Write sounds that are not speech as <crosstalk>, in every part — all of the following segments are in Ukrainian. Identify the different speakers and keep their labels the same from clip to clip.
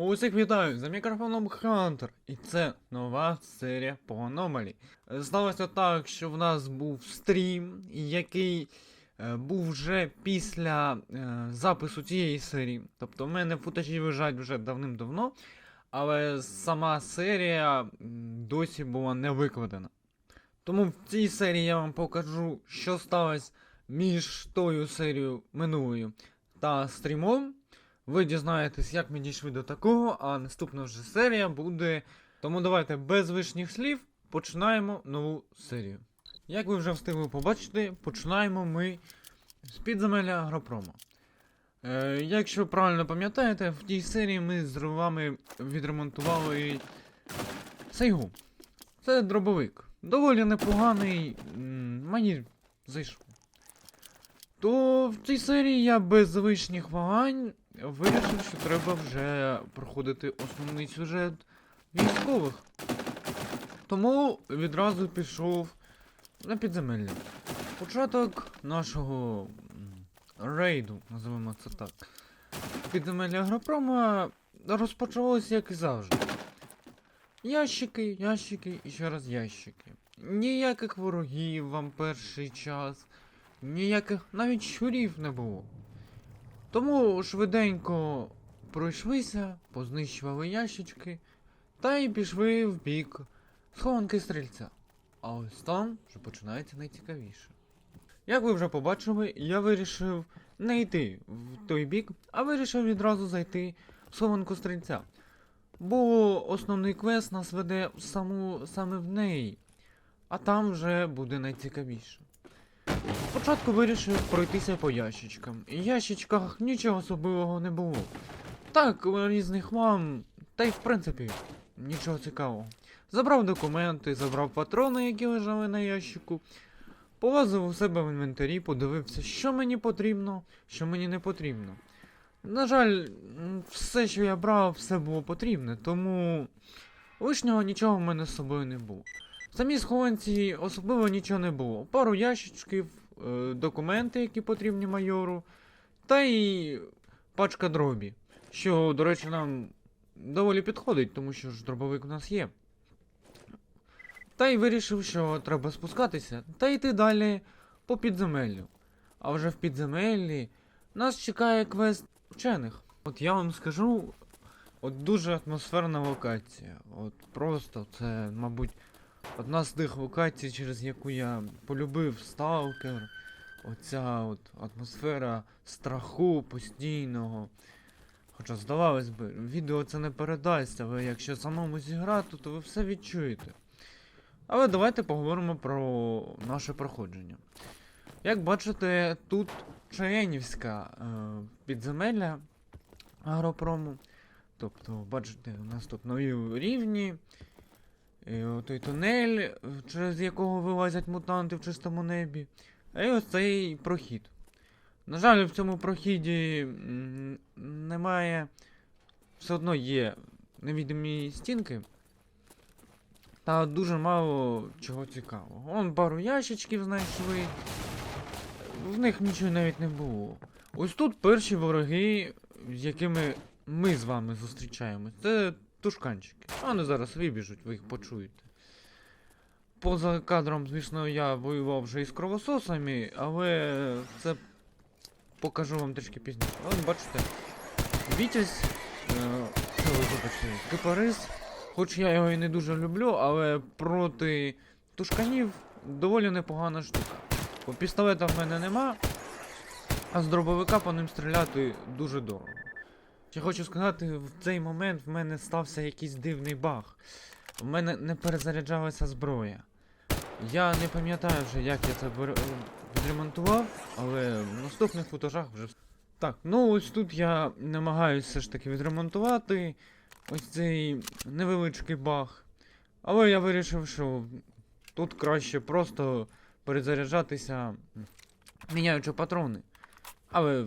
Speaker 1: Усіх вітаю за мікрофоном Хантер, і це нова серія по аномалі. Сталося так, що в нас був стрім, який е, був вже після е, запису цієї серії. Тобто в мене футажі лежать вже давним-давно, але сама серія досі була не викладена. Тому в цій серії я вам покажу, що сталося між тою серією минулою та стрімом. Ви дізнаєтесь, як ми дійшли до такого, а наступна вже серія буде. Тому давайте без лишніх слів починаємо нову серію. Як ви вже встигли побачити, починаємо ми з підземелля Агропрома. Е, якщо правильно пам'ятаєте, в тій серії ми з вами відремонтували Сейгу. Це дробовик. Доволі непоганий. Мені зайшов. То в цій серії я без лишніх вагань вирішив, що треба вже проходити основний сюжет військових. Тому відразу пішов на підземелля. Початок нашого рейду, називаємо це так. Підземелля Агропрома розпочалося як і завжди. Ящики, ящики і ще раз ящики. Ніяких ворогів вам перший час, ніяких навіть щурів не було. Тому швиденько пройшлися, познищували ящички та й пішли в бік схованки стрільця. А ось там вже починається найцікавіше. Як ви вже побачили, я вирішив не йти в той бік, а вирішив відразу зайти в схованку стрільця. Бо основний квест нас веде саму, саме в неї, а там вже буде найцікавіше. Спочатку вирішив пройтися по ящичкам. І в ящичках нічого особливого не було. Так, різних вам, та й в принципі, нічого цікавого. Забрав документи, забрав патрони, які лежали на ящику, полазив у себе в інвентарі, подивився, що мені потрібно, що мені не потрібно. На жаль, все, що я брав, все було потрібне, тому лишнього нічого в мене з собою не було. В самій схованці особливо нічого не було. Пару ящичків, документи, які потрібні майору, та й пачка дробі. Що, до речі, нам доволі підходить, тому що ж дробовик у нас є. Та й вирішив, що треба спускатися та йти далі по підземеллю. А вже в підземеллі нас чекає квест вчених. От я вам скажу, от дуже атмосферна локація. От просто це, мабуть, одна з тих локацій, через яку я полюбив сталкер. Оця от атмосфера страху постійного. Хоча, здавалось би, відео це не передасть, але якщо самому зіграти, то ви все відчуєте. Але давайте поговоримо про наше проходження. Як бачите, тут Чаєнівська е, підземелля агропрому. Тобто, бачите, у нас тут нові рівні. І той тунель, е, через якого вилазять мутанти в чистому небі. А й ось цей прохід. На жаль, в цьому проході м, немає. Все одно є невідомі стінки. Та дуже мало чого цікавого. Вон пару ящичків знайшли. В них нічого навіть не було. Ось тут перші вороги, з якими ми з вами зустрічаємось. Це тушканчики. Вони зараз вибіжуть, ви їх почуєте. Поза кадром, звісно, я воював вже із кровососами, але це покажу вам трішки пізніше. От бачите, Вітязь, е, вибачте, кипарис, хоч я його і не дуже люблю, але проти тушканів доволі непогана штука. Бо пістолета в мене нема, а з дробовика по ним стріляти дуже дорого. Ще хочу сказати, в цей момент в мене стався якийсь дивний баг. В мене не перезаряджалася зброя. Я не пам'ятаю вже, як я це е, відремонтував, але в наступних футажах вже. Так, ну ось тут я намагаюся все ж таки відремонтувати ось цей невеличкий баг. Але я вирішив, що тут краще просто перезаряджатися, міняючи патрони. Але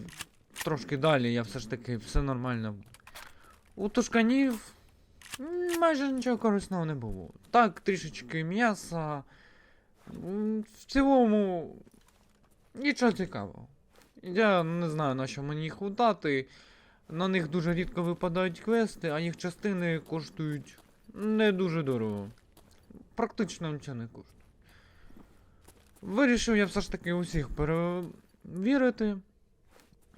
Speaker 1: трошки далі я все ж таки все нормально. У тушканів майже нічого корисного не було. Так, трішечки м'яса. В цілому нічого цікавого. Я не знаю, на що мені їх удати. на них дуже рідко випадають квести, а їх частини коштують не дуже дорого. Практично нічого не коштує. Вирішив я все ж таки усіх перевірити.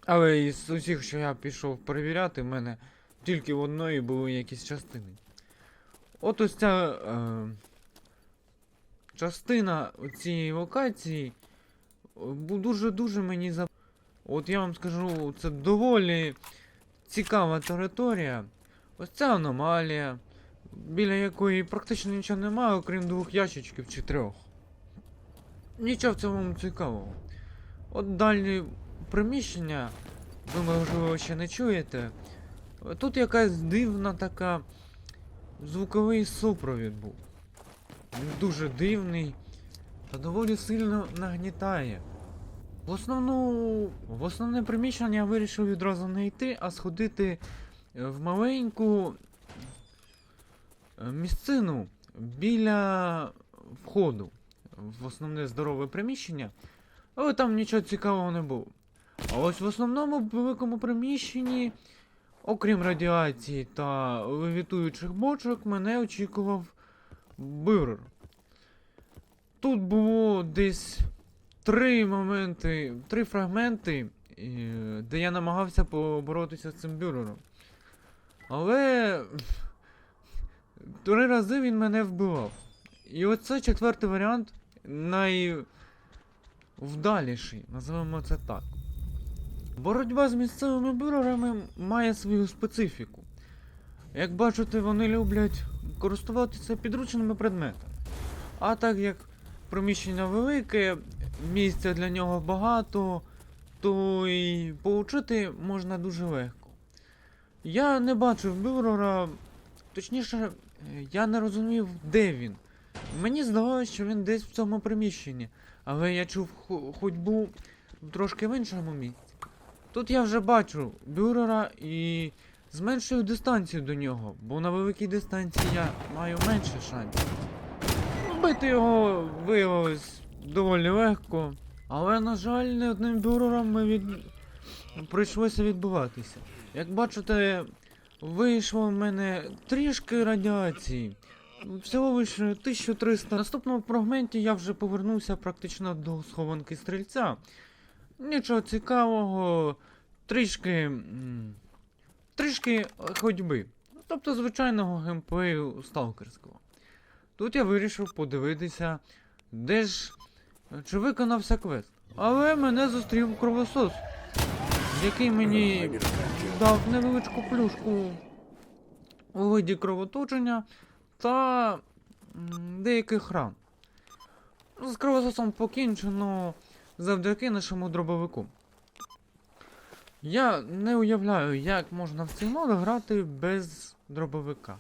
Speaker 1: Але із усіх, що я пішов перевіряти, в мене тільки в одної були якісь частини. От ось ця е, частина цієї локації дуже-дуже мені за. От я вам скажу, це доволі цікава територія. Ось ця аномалія, біля якої практично нічого немає, окрім двох ящичків чи трьох. Нічого в цьому цікавого. От далі приміщення, ви можливо ще не чуєте. Тут якась дивна така звуковий супровід був. Він дуже дивний та доволі сильно нагнітає. В основну, в основне приміщення я вирішив відразу не йти, а сходити е, в маленьку е, місцину біля входу в основне здорове приміщення, але там нічого цікавого не було. А ось в основному великому приміщенні, окрім радіації та левітуючих бочок, мене очікував бюрер. Тут було десь три моменти, три фрагменти, е, де я намагався поборотися з цим бюрером. Але три рази він мене вбивав. І оце четвертий варіант найвдаліший, називаємо це так. Боротьба з місцевими бюрерами має свою специфіку. Як бачите, вони люблять користуватися підручними предметами. А так як приміщення велике, місця для нього багато, то і поучити можна дуже легко. Я не бачив бюрера, точніше, я не розумів, де він. Мені здавалося, що він десь в цьому приміщенні, але я чув хо- ходьбу трошки в іншому місці. Тут я вже бачу бюрера і зменшую дистанцію до нього, бо на великій дистанції я маю менше шансів. Вбити його виявилось доволі легко, але, на жаль, не одним бюрером ми від... прийшлося відбуватися. Як бачите, вийшло в мене трішки радіації. Всього лише 1300. В наступному фрагменті я вже повернувся практично до схованки стрільця. Нічого цікавого, трішки. трішки ходьби. Тобто звичайного геймплею сталкерського. Тут я вирішив подивитися, де ж чи виконався квест. Але мене зустрів кровосос, який мені дав невеличку плюшку у виді кровоточення та деяких ран. Ну, З кровососом покінчено завдяки нашому дробовику. Я не уявляю, як можна в цей мод грати без дробовика.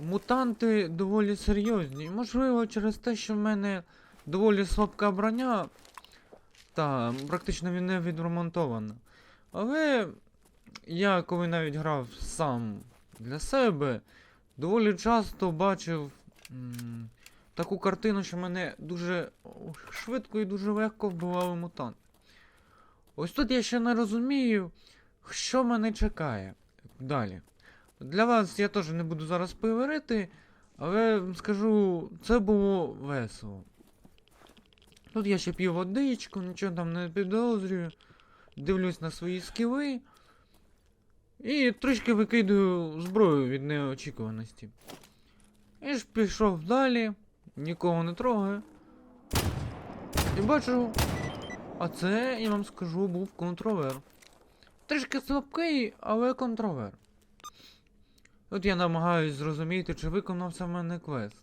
Speaker 1: Мутанти доволі серйозні. Можливо, через те, що в мене доволі слабка броня, та практично він не відремонтована. Але я, коли навіть грав сам для себе, доволі часто бачив м, таку картину, що мене дуже швидко і дуже легко вбивали мутанти. Ось тут я ще не розумію, що мене чекає далі. Для вас я теж не буду зараз поговорити, але скажу, це було весело. Тут я ще п'ю водичку, нічого там не підозрюю. Дивлюсь на свої скіли. І трішки викидаю зброю від неочікуваності. І ж пішов далі, нікого не трогаю. І бачу. А це, я вам скажу, був контровер. Трішки слабкий, але контровер. От я намагаюсь зрозуміти, чи виконався в мене квест.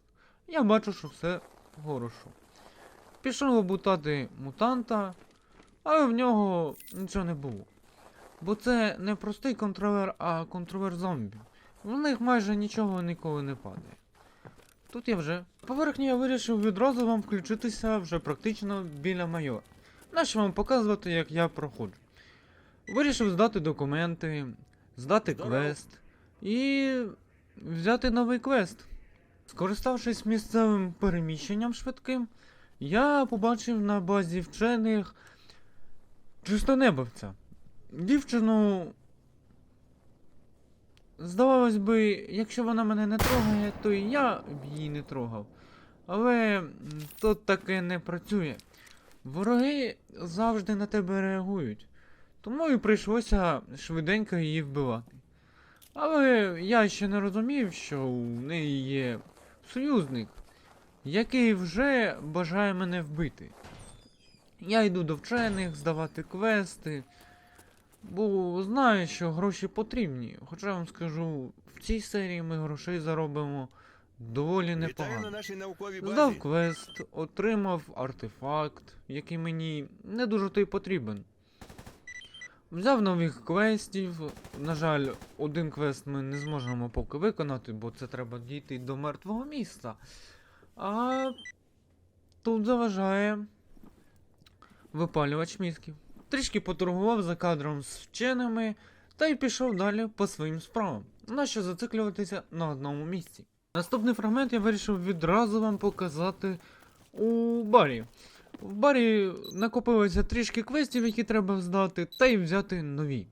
Speaker 1: Я бачу, що все хорошо. Пішов обутати мутанта, але в нього нічого не було. Бо це не простий контровер, а контровер зомбі. В них майже нічого ніколи не падає. Тут я вже. Поверхні я вирішив відразу вам включитися вже практично біля майора. Нащо вам показувати, як я проходжу. Вирішив здати документи, здати квест і взяти новий квест. Скориставшись місцевим переміщенням швидким, я побачив на базі вчених чистонебовця. Дівчину здавалось би, якщо вона мене не трогає, то і я б її не трогав. Але тут таке не працює. Вороги завжди на тебе реагують. Тому і прийшлося швиденько її вбивати. Але я ще не розумів, що у неї є союзник, який вже бажає мене вбити. Я йду до вчених здавати квести, бо знаю, що гроші потрібні. Хоча я вам скажу, в цій серії ми грошей заробимо доволі непогано. Здав квест, отримав артефакт, який мені не дуже то й потрібен. Взяв нових квестів. На жаль, один квест ми не зможемо поки виконати, бо це треба дійти до мертвого міста. А тут заважає випалювач мізків. Трішки поторгував за кадром з вченими та й пішов далі по своїм справам. Нащо зациклюватися на одному місці? Наступний фрагмент я вирішив відразу вам показати у барі. В барі накопилося трішки квестів, які треба здати, та й взяти нові.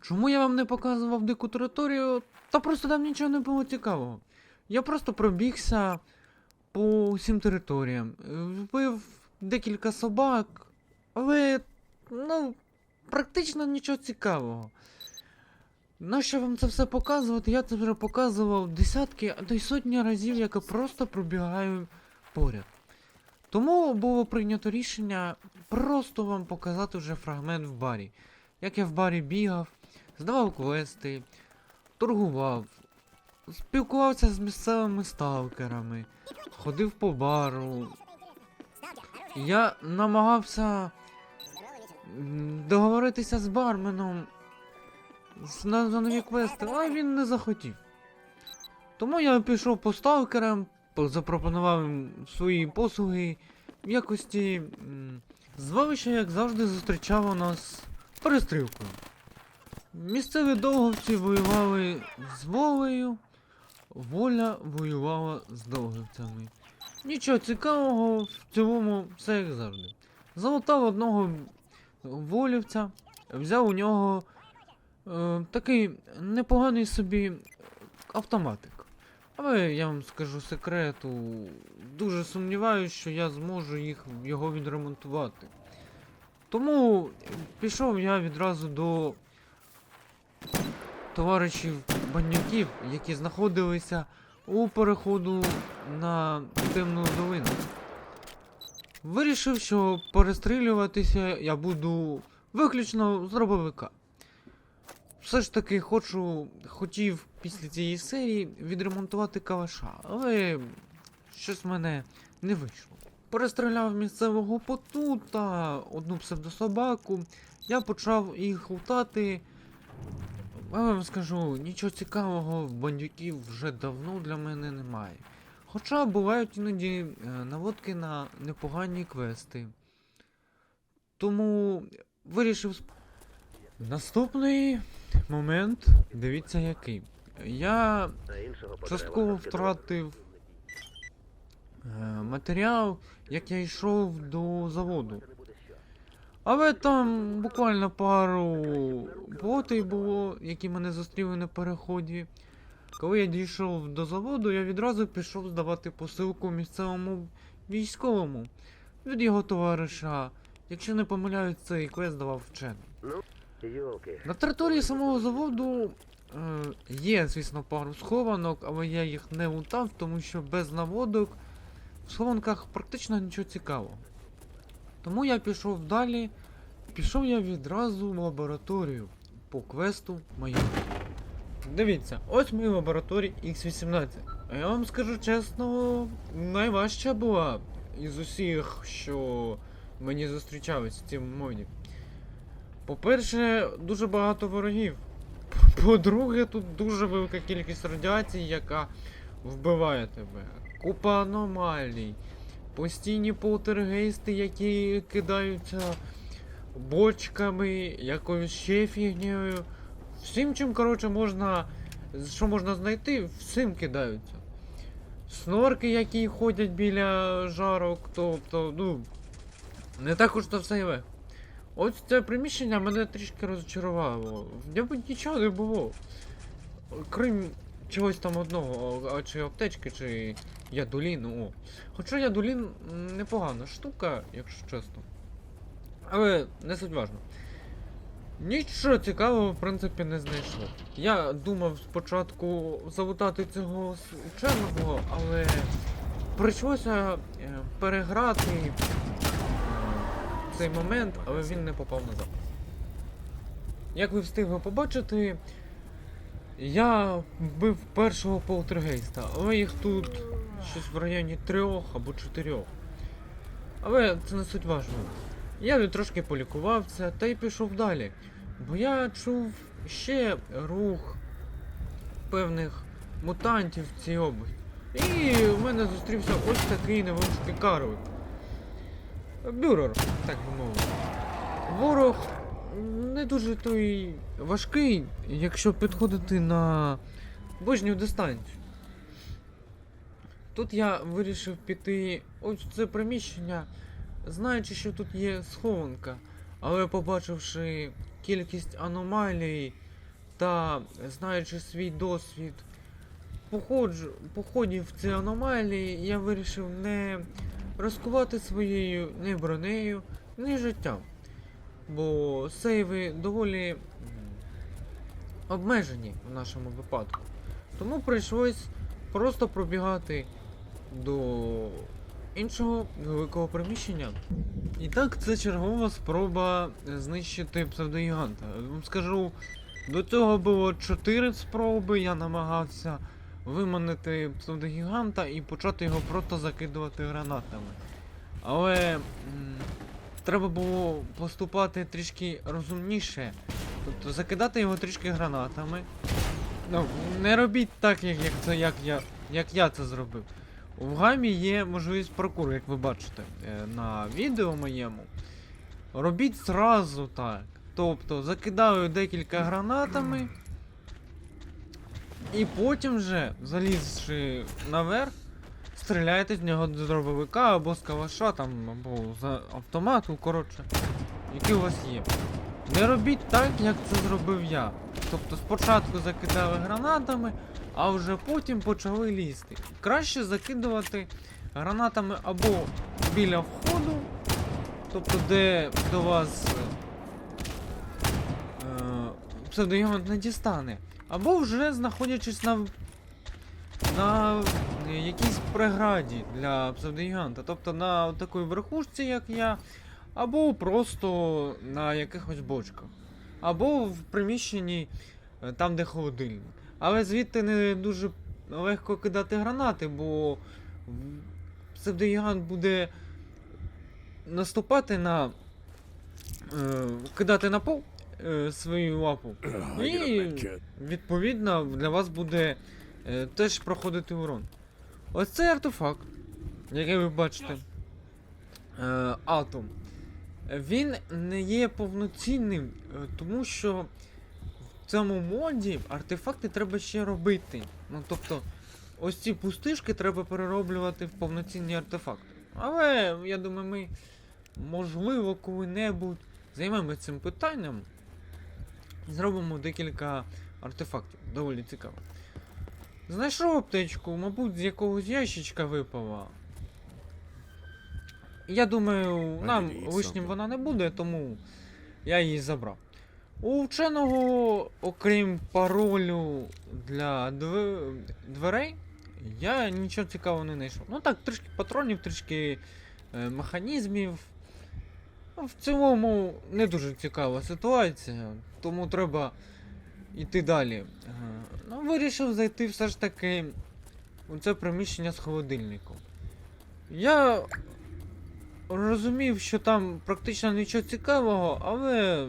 Speaker 1: Чому я вам не показував дику територію? Та просто там нічого не було цікавого. Я просто пробігся по всім територіям, вбив декілька собак, але ну, практично нічого цікавого. Нащо вам це все показувати? Я це вже показував десятки, а то й сотні разів, як я просто пробігаю поряд. Тому було прийнято рішення просто вам показати вже фрагмент в барі. Як я в барі бігав, здавав квести, торгував, спілкувався з місцевими сталкерами, ходив по бару. Я намагався договоритися з барменом на, за нові квести, але він не захотів. Тому я пішов по сталкерам, запропонував їм свої послуги в якості звалища, як завжди, зустрічало нас перестрілкою. Місцеві довговці воювали з волею, воля воювала з довгівцями. Нічого цікавого, в цілому все як завжди. Залутав одного волівця, взяв у нього е, такий непоганий собі автоматик. Але я вам скажу секрету, дуже сумніваюся, що я зможу їх його відремонтувати. Тому пішов я відразу до товаришів бандюків, які знаходилися у переходу на темну долину. Вирішив, що перестрілюватися я буду виключно з дробовика. Все ж таки хочу, хотів після цієї серії відремонтувати калаша, але щось в мене не вийшло. Перестріляв місцевого поту та одну псевдособаку. Я почав їх лутати. Але вам скажу, нічого цікавого в бандюків вже давно для мене немає. Хоча бувають іноді е, наводки на непогані квести. Тому вирішив. Наступний момент, дивіться який. Я частково втратив е, матеріал, як я йшов до заводу. Але там буквально пару ботей було, які мене зустріли на переході. Коли я дійшов до заводу, я відразу пішов здавати посилку місцевому військовому від його товариша. Якщо не помиляюсь, цей квест давав вчений. На території самого заводу е, є, звісно, пару схованок, але я їх не лутав, тому що без наводок в схованках практично нічого цікавого. Тому я пішов далі. Пішов я відразу в лабораторію по квесту майор. Дивіться, ось моя лабораторія X18. А я вам скажу чесно, найважча була із усіх, що мені зустрічались в цьому моді. По-перше, дуже багато ворогів. <laughs> По-друге, тут дуже велика кількість радіації, яка вбиває тебе. Купа аномалій. Постійні полтергейсти, які кидаються бочками, якоюсь ще фігнею. Всім чим, коротше, можна. Що можна знайти, всім кидаються. Снорки, які ходять біля жарок, тобто, ну. Не так уж то все й легко. Ось це приміщення мене трішки розчарувало. В ньому нічого не було. Крім чогось там одного, а чи аптечки, чи ядулін, о. Хоча ядулін непогана штука, якщо чесно. Але не суть важно. Нічого цікавого, в принципі, не знайшов. Я думав спочатку залутати цього ученого, але прийшлося е, переграти е, цей момент, але він не попав назад. Як ви встигли побачити, я вбив першого полтергейста, але їх тут щось в районі трьох або чотирьох. Але це не суть важливо. Я трошки полікувався та й пішов далі. Бо я чув ще рух певних мутантів в цій області. І в мене зустрівся ось такий невеличкий карлик. Бюрер, так би мовити. Ворог не дуже той важкий, якщо підходити на ближню дистанцію. Тут я вирішив піти ось це приміщення, знаючи, що тут є схованка, але побачивши кількість аномалій та знаючи свій досвід походжу, походів ці аномалії, я вирішив не розкувати своєю ні бронею, ні життям. Бо сейви доволі обмежені в нашому випадку. Тому прийшлось просто пробігати до іншого великого приміщення. І так, це чергова спроба знищити псевдогіганта. Вам скажу, до цього було 4 спроби, я намагався виманити псевдогіганта і почати його просто закидувати гранатами. Але м, треба було поступати трішки розумніше. Тобто закидати його трішки гранатами. Ну, не робіть так, як, як, це, як, я, як я це зробив. В гамі є можливість паркуру, як ви бачите е, на відео моєму. Робіть зразу так. Тобто закидаю декілька гранатами. І потім вже, залізши наверх, стріляєте з нього з дробовика або з калаша, там, або з автомату, коротше, який у вас є. Не робіть так, як це зробив я. Тобто спочатку закидали гранатами, а вже потім почали лізти. Краще закидувати гранатами або біля входу, тобто де до вас е, псевдогігант не дістане, або вже знаходячись на, на якійсь преграді для псевдогіганта, тобто на такій верхушці, як я, або просто на якихось бочках, або в приміщенні е, там, де холодильник. Але звідти не дуже легко кидати гранати, бо псевдогігант буде наступати на. Е, кидати на пол е, свою лапу. І відповідно для вас буде е, теж проходити урон. Ось цей артефакт, який ви бачите. Е, Атом. Він не є повноцінним, е, тому що в цьому моді артефакти треба ще робити. Ну тобто, ось ці пустишки треба перероблювати в повноцінні артефакти. Але я думаю, ми можливо коли-небудь займемося цим питанням. Зробимо декілька артефактів. Доволі цікаво. Знайшов аптечку, мабуть, з якогось ящичка випала. Я думаю, нам лишнім вона не буде, тому я її забрав. У вченого, окрім паролю для дв- дверей, я нічого цікавого не знайшов. Ну так, трішки патронів, трішки е, механізмів. Ну, В цілому не дуже цікава ситуація, тому треба йти далі. Е, Ну, вирішив зайти все ж таки у це приміщення з холодильником. Я розумів, що там практично нічого цікавого, але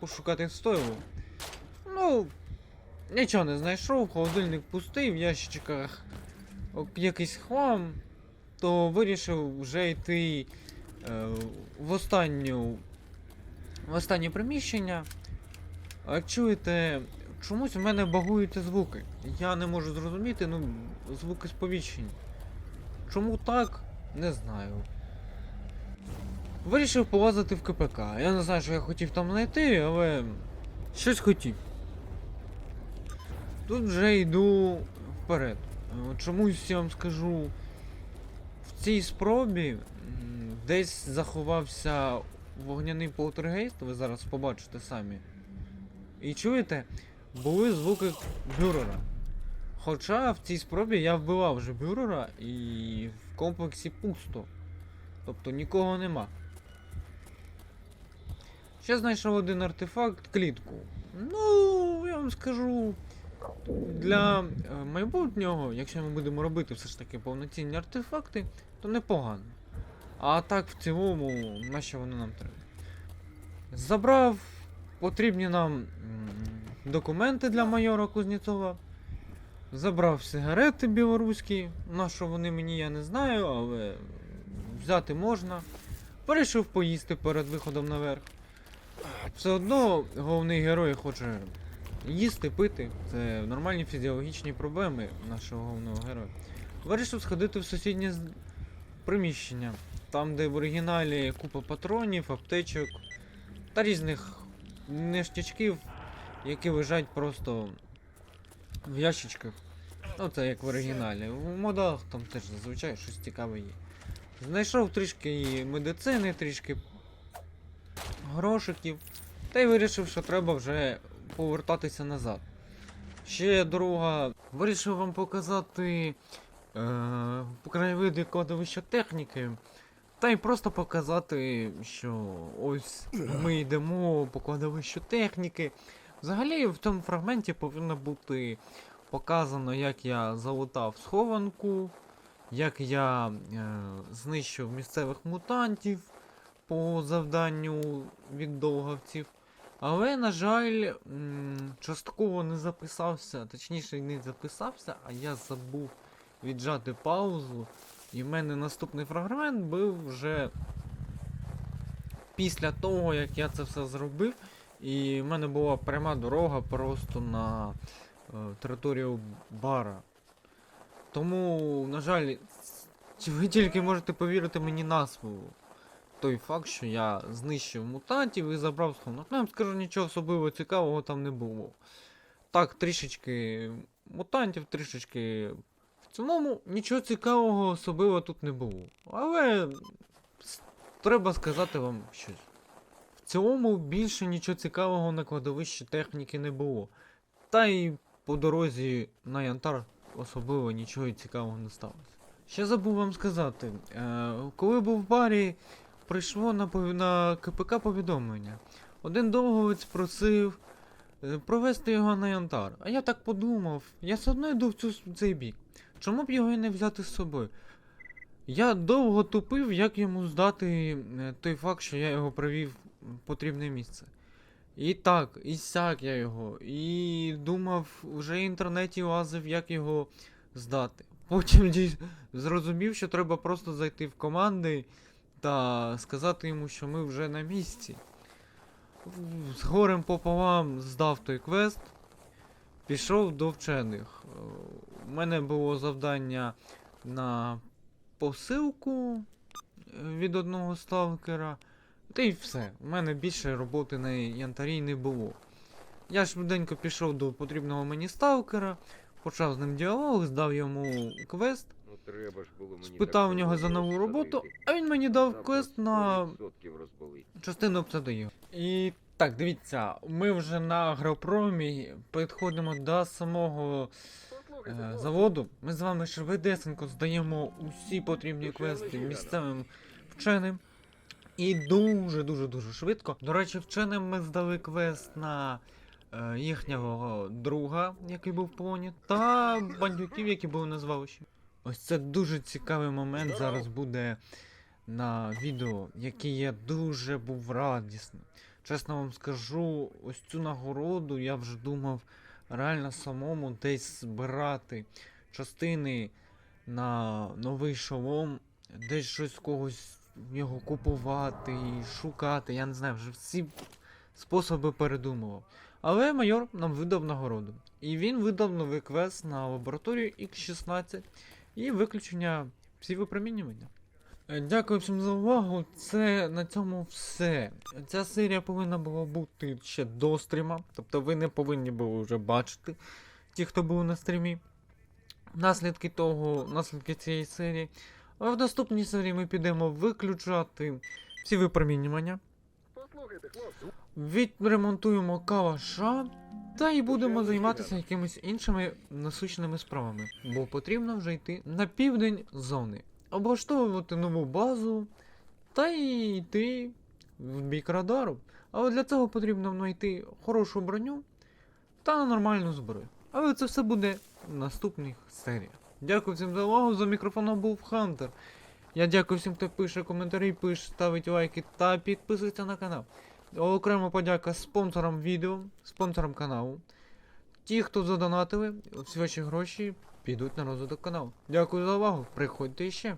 Speaker 1: пошукати стоїло. Ну, нічого не знайшов, холодильник пустий, в ящичках якийсь хлам, то вирішив вже йти е, в останню в останнє приміщення. А чуєте, чомусь у мене багуються звуки. Я не можу зрозуміти, ну, звуки сповіщень. Чому так, не знаю. Вирішив полазити в КПК. Я не знаю, що я хотів там знайти, але щось хотів. Тут вже йду вперед. Чомусь я вам скажу, в цій спробі десь заховався вогняний полтергейст, ви зараз побачите самі. І чуєте, були звуки бюрера. Хоча в цій спробі я вбивав вже бюрера і в комплексі пусто. Тобто нікого нема. Ще знайшов один артефакт клітку. Ну, я вам скажу. Для е, майбутнього, якщо ми будемо робити все ж таки повноцінні артефакти, то непогано. А так в цілому, на що вони нам треба? Забрав потрібні нам документи для майора Кузнєцова. Забрав сигарети білоруські. На що вони мені я не знаю, але взяти можна. Вирішив поїсти перед виходом наверх. Все одно головний герой хоче їсти, пити. Це нормальні фізіологічні проблеми нашого головного героя. Вирішив сходити в сусіднє приміщення. Там, де в оригіналі купа патронів, аптечок та різних ништячків, які лежать просто в ящичках. Ну, це як в оригіналі. В модах там теж зазвичай щось цікаве є. Знайшов трішки медицини, трішки грошиків. Та й вирішив, що треба вже повертатися назад. Ще дорога. Вирішив вам показати е, краєвиди кладовища техніки. Та й просто показати, що ось ми йдемо по кладовищу техніки. Взагалі в цьому фрагменті повинно бути показано, як я залутав схованку, як я е, знищив місцевих мутантів по завданню від довгавців. Але, на жаль, частково не записався, точніше не записався, а я забув віджати паузу. І в мене наступний фрагмент був вже після того, як я це все зробив. І в мене була пряма дорога просто на е, територію бара. Тому, на жаль, ви тільки можете повірити мені на слово. Той факт, що я знищив мутантів і забрав сховок. Ну, я скажу, нічого особливо цікавого там не було. Так, трішечки мутантів, трішечки. В цілому нічого цікавого особливо тут не було. Але треба сказати вам щось. В цілому більше нічого цікавого на кладовищі техніки не було. Та й по дорозі на Янтар особливо нічого цікавого не сталося. Ще забув вам сказати, е, коли був в барі, прийшло на, на КПК повідомлення. Один довговець просив е, провести його на Янтар. А я так подумав, я все одно йду в цю, цей бік. Чому б його і не взяти з собою? Я довго тупив, як йому здати е, той факт, що я його привів в потрібне місце. І так, і сяк я його. І думав, вже в інтернеті лазив, як його здати. Потім зрозумів, що треба просто зайти в команди та сказати йому, що ми вже на місці. З горем пополам здав той квест, пішов до вчених. Е, У мене було завдання на посилку е, від одного сталкера. Та й все. У мене більше роботи на янтарі не було. Я швиденько пішов до потрібного мені сталкера, почав з ним діалог, здав йому квест,
Speaker 2: Ну,
Speaker 1: спитав у нього за нову роботу, а він мені дав квест на частину обсадив. І так, дивіться, ми вже на агропромі підходимо до самого е, заводу. Ми з вами швидесенько здаємо усі потрібні квести місцевим вченим. І дуже дуже дуже швидко. До речі, вченим ми здали квест на е, їхнього друга, який був в полоні, та бандюків, які були на звалищі. Ось це дуже цікавий момент зараз буде на відео, який я дуже був радісний. Чесно вам скажу, ось цю нагороду я вже думав реально самому десь збирати частини на новий шолом, десь щось когось його купувати і шукати. Я не знаю, вже всі способи передумував. Але майор нам видав нагороду. І він видав новий квест на лабораторію X16 і виключення всі випромінювання. Е, Дякую всім за увагу. Це на цьому все. Ця серія повинна була бути ще до стріма. Тобто ви не повинні були вже бачити ті, хто був на стрімі. Наслідки того, наслідки цієї серії. А в наступній серії ми підемо виключати всі випромінювання.
Speaker 3: Послухайте, хлопці.
Speaker 1: Відремонтуємо калаша та й будемо займатися якимись іншими насущними справами, бо потрібно вже йти на південь зони, облаштовувати нову базу та й йти в бік радару. Але для цього потрібно знайти хорошу броню та нормальну зброю. Але це все буде в наступних серіях. Дякую всім за увагу. За мікрофоном був Хантер. Я дякую всім, хто пише коментарі, пише, ставить лайки та підписується на канал. Окрема подяка спонсорам відео, спонсорам каналу. Ті, хто задонатили, всі ваші гроші підуть на розвиток каналу. Дякую за увагу. Приходьте ще.